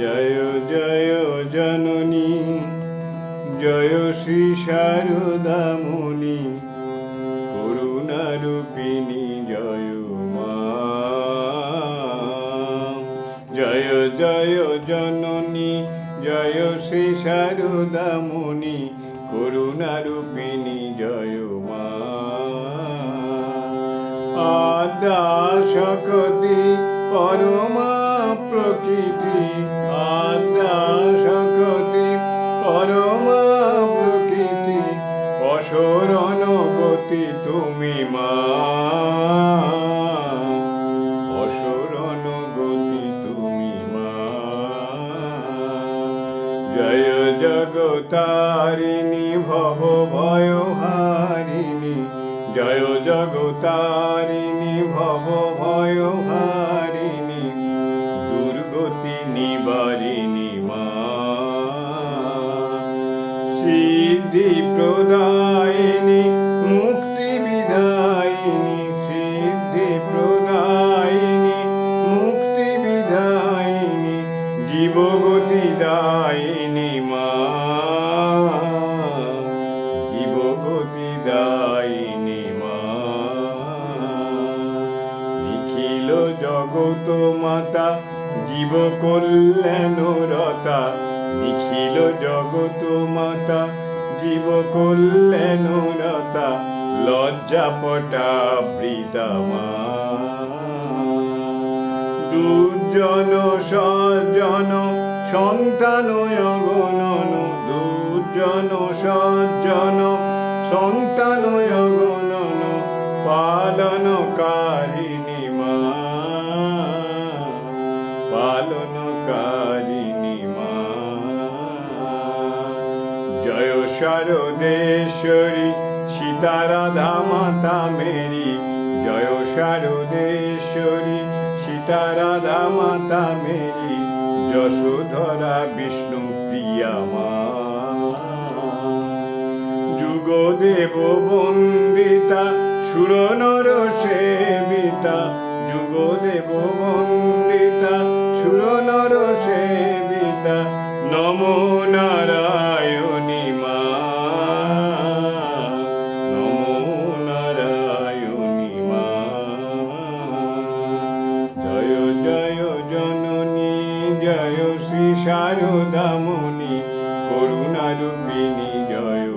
জয় জয় জননী, জয় শ্রী শারদামণি করুণারূপিণী জয় মা। জয় জয় জননী, জয় শ্রী শারদামণি করুণারূপিণী জয় মা। আদা শকতি পরমা প্রকৃতি আদা শকতি পরমা প্রকৃতি অসরণ গতি তুমি মা। অসরণ গতি তুমি মা। জয় জগতারিণী, ভব ভয়হারিণী। জয় জগতারিণী, ভব ভয়হারিণী। সিদ্ধি প্রদায়িনী, মুক্তি বিধায়িনী সিদ্ধি প্রদায়িনী, মুক্তি বিধায়িনী জীবগতি দায়িনী মা। জীবগতি দায়িনী মা। নিখিল জগত মাতা জীব কল্যাণ রতা নিখিল জগত মাতা, জীব কল্যাণ রতা লজ্জা পটা মা। দুর্জন সজ্জন, সন্তান অগণন, দুর্জন সজ্জন, সন্তান অগণন, পালনকারিণী মা। পালনকারিণী জয় শারদেশ্বরী, সীতারাধা মাতা মেরি। জয় শারদেশ্বরী, সীতারাধা মাতা মেরি। যশোধরা বিষ্ণু প্রিয়া মা। যুগদেব বন্দিতা, সুরনর সেবিতা। যুগদেব বন্দিতা, সুরনর সেবিতা। নমো নারায়ণী জয় শ্রী শারদামণি করুণারূপিণী জয়